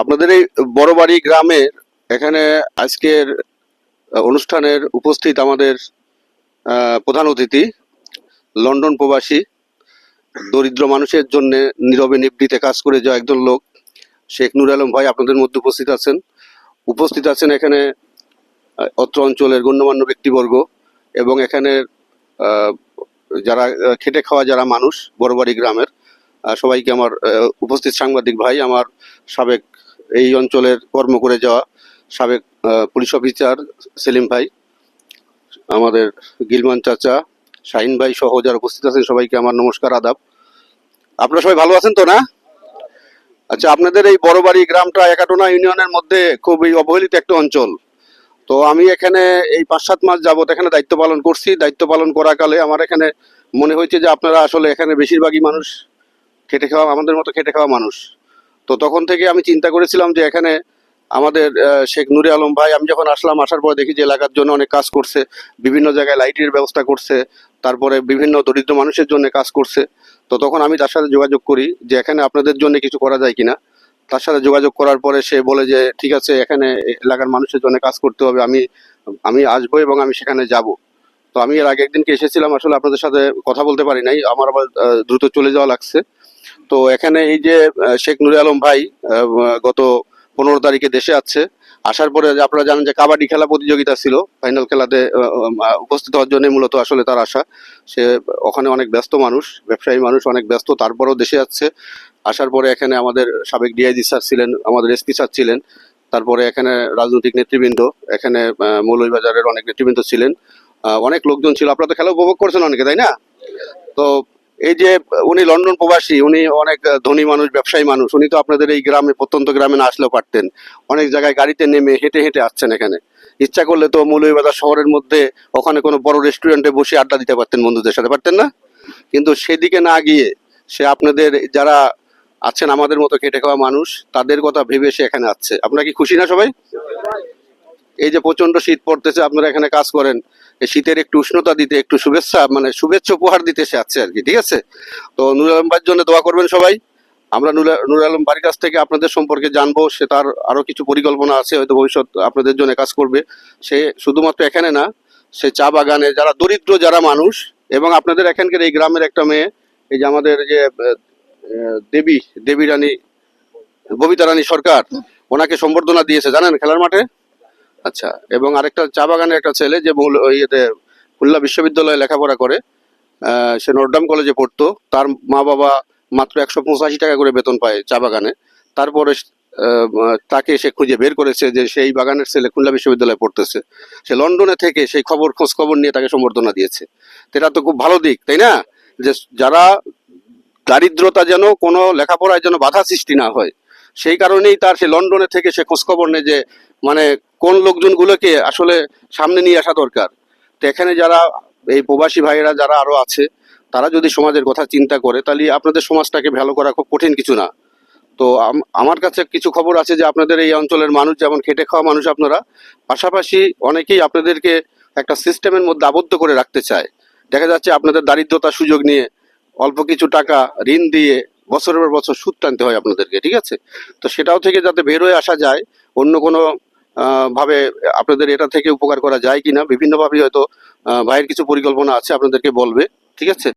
আপনাদের এই বড়বাড়ি গ্রামের এখানে আজকের অনুষ্ঠানের উপস্থিত আমাদের প্রধান অতিথি লন্ডন প্রবাসী দরিদ্র মানুষের জন্য নীরবে নিবৃতে কাজ করে যাওয়া একজন লোক শেখ নুর আলম ভাই আপনাদের মধ্যে উপস্থিত আছেন। উপস্থিত আছেন এখানে অত্র অঞ্চলের গণ্যমান্য ব্যক্তিবর্গ এবং এখানে আহ, যারা খেটে খাওয়া যারা মানুষ বড়বাড়ি গ্রামের সবাইকে আমার উপস্থিত সাংবাদিক ভাই আমার সাবেক এই অঞ্চলের কর্ম করে যাওয়া সাবেক পুলিশ অফিসার সেলিম ভাই, আমাদের গিলমান চাচা, শাহিন ভাই সহ যারা উপস্থিত আছেন সবাইকে আমার নমস্কার, আদাব। আপনারা সবাই ভালো আছেন তো না? আচ্ছা আপনাদের এই বড়বাড়ি গ্রামটা একাটোনা ইউনিয়নের মধ্যে খুবই অবহেলিত একটা অঞ্চল। তো আমি এখানে এই পাঁচ সাত মাস যাবত এখানে দায়িত্ব পালন করছি। দায়িত্ব পালন করাকালে আমার এখানে মনে হয়েছে যে আপনারা আসলে এখানে বেশিরভাগই মানুষ, খেটে খাওয়া, আমাদের মতো খেটে খাওয়া মানুষ। তো তখন থেকে আমি চিন্তা করেছিলাম যে এখানে আমাদের শেখ নুরে আলম ভাই, আমি যখন আসলাম, আসার পর দেখি যে এলাকার জন্য অনেক কাজ করছে, বিভিন্ন জায়গায় লাইটের ব্যবস্থা করছে, তারপরে বিভিন্ন দরিদ্র মানুষের জন্য কাজ করছে। তো তখন আমি তার সাথে যোগাযোগ করি যে এখানে আপনাদের জন্য কিছু করা যায় কিনা। তার সাথে যোগাযোগ করার পরে সে বলে যে, ঠিক আছে, এখানে এলাকার মানুষের জন্য কাজ করতে হবে, আমি আমি আসব এবং আমি সেখানে যাব। তো আমি এর আগে একদিনকে এসেছিলাম, আসলে আপনাদের সাথে কথা বলতে পারি নাই, আমার আবার দ্রুত চলে যাওয়া লাগছে। তো এখানে এই যে শেখ নুরে আলম ভাই গত পনেরো তারিখে দেশে আছে। আসার পরে আপনারা জানেন যে কাবাডি খেলা প্রতিযোগিতা ছিল ফাইনাল খেলাতে উপস্থিত হওয়ার জন্য মূলত আসলে তার আশা সে ওখানে অনেক ব্যস্ত মানুষ ব্যবসায়ী মানুষ অনেক ব্যস্ত তারপরেও দেশে আসছে আসার পরে এখানে আমাদের সাবেক ডিআইজি স্যার ছিলেন আমাদের এসপি স্যার ছিলেন। তারপরে এখানে রাজনৈতিক নেতৃবৃন্দ এখানে আহ, মৌলভীবাজারের অনেক নেতৃবৃন্দ ছিলেন। অনেক লোকজন ছিল। আপনারা তো খেলা উপভোগ করেছেন অনেকে তাই না? তো এই যে উনি লন্ডন প্রবাসী, উনি অনেক ধনী মানুষ, ব্যবসায়ী মানুষ, উনি তো আপনাদের এই গ্রামে, প্রত্যন্ত গ্রামে না আসলেও পারতেন। অনেক জায়গায় গাড়িতে নেমে হেঁটে হেঁটে আসছেন এখানে। ইচ্ছা করলে তো মৌলভীবাজার শহরের মধ্যে ওখানে কোনো বড় রেস্টুরেন্টে বসে আড্ডা দিতে পারতেন বন্ধুদের সাথে, পারতেন না? কিন্তু সেদিকে না গিয়ে সে আপনাদের, যারা আছেন আমাদের মতো খেটে খাওয়া মানুষ, তাদের কথা ভেবে সে এখানে আসছে। আপনারা কি খুশি না সবাই? এই যে প্রচণ্ড শীত পড়তেছে, আপনারা এখানে কাজ করেন, এই শীতের একটু উষ্ণতা দিতে, একটু শুভেচ্ছা মানে শুভেচ্ছা উপহার দিতে সে আছে আর কি, ঠিক আছে? তো নুর আলম ভাইয়ের জন্য দোয়া করবেন সবাই। আমরা নুর নুর আলম বাড়ির কাছ থেকে আপনাদের সম্পর্কে জানব, সে তার আরও কিছু পরিকল্পনা আছে, হয়তো ভবিষ্যৎ আপনাদের জন্য কাজ করবে। সে শুধুমাত্র এখানে না, সে চা বাগানে, যারা দরিদ্র, যারা মানুষ, এবং আপনাদের এখানকার এই গ্রামের একটা মেয়ে, এই যে আমাদের যে দেবী দেবী রানী, ববিতা রানী সরকার, ওনাকে সম্বর্ধনা দিয়েছে, জানেন খেলার মাঠে? আচ্ছা এবং আরেকটা চা বাগানের একটা ছেলে যে ইয়েতে খুলনা বিশ্ববিদ্যালয়ে লেখাপড়া করে সে নর্ডাম কলেজে পড়তো। তার মা বাবা মাত্র একশো পঁচাশি টাকা করে বেতন পায় চা বাগানে। তারপরে তাকে সে খুঁজে বের করেছে যে সেই বাগানের ছেলে খুলনা বিশ্ববিদ্যালয়ে পড়তেছে। সে লন্ডনে থেকে সেই খবর খোঁজ খবর নিয়ে তাকে সম্বর্ধনা দিয়েছে। এটা তো খুব ভালো দিক, তাই না? যে যারা দারিদ্রতা যেন কোনো লেখাপড়ায় যেন বাধা সৃষ্টি না হয়, সেই কারণেই তার সে লন্ডনে থেকে সে খোঁজখবর নেয় যে মানে কোন লোকজনগুলোকে আসলে সামনে নিয়ে আসা দরকার? তো এখানে যারা এই প্রবাসী ভাইয়েরা যারা আরও আছে, তারা যদি সমাজের কথা চিন্তা করে, তাহলে আপনাদের সমাজটাকে ভালো করা খুব কঠিন কিছু না। তো আমার কাছে কিছু খবর আছে যে আপনাদের এই অঞ্চলের মানুষ, যেমন খেটে খাওয়া মানুষ আপনারা, পাশাপাশি অনেকেই আপনাদেরকে একটা সিস্টেমের মধ্যে আবদ্ধ করে রাখতে চায়। দেখা যাচ্ছে আপনাদের দারিদ্রতার সুযোগ নিয়ে অল্প কিছু টাকা ঋণ দিয়ে বছরের পর বছর সুদ টানতে হয় আপনাদেরকে, ঠিক আছে? তো সেটাও থেকে যাতে বের হয়ে আসা যায়, অন্য কোনো ভাবে আপনাদের এটা থেকে উপকার করা যায় কিনা বিভিন্নভাবে হয়তো ভাইয়ের কিছু পরিকল্পনা আছে, আপনাদেরকে বলবে, ঠিক আছে?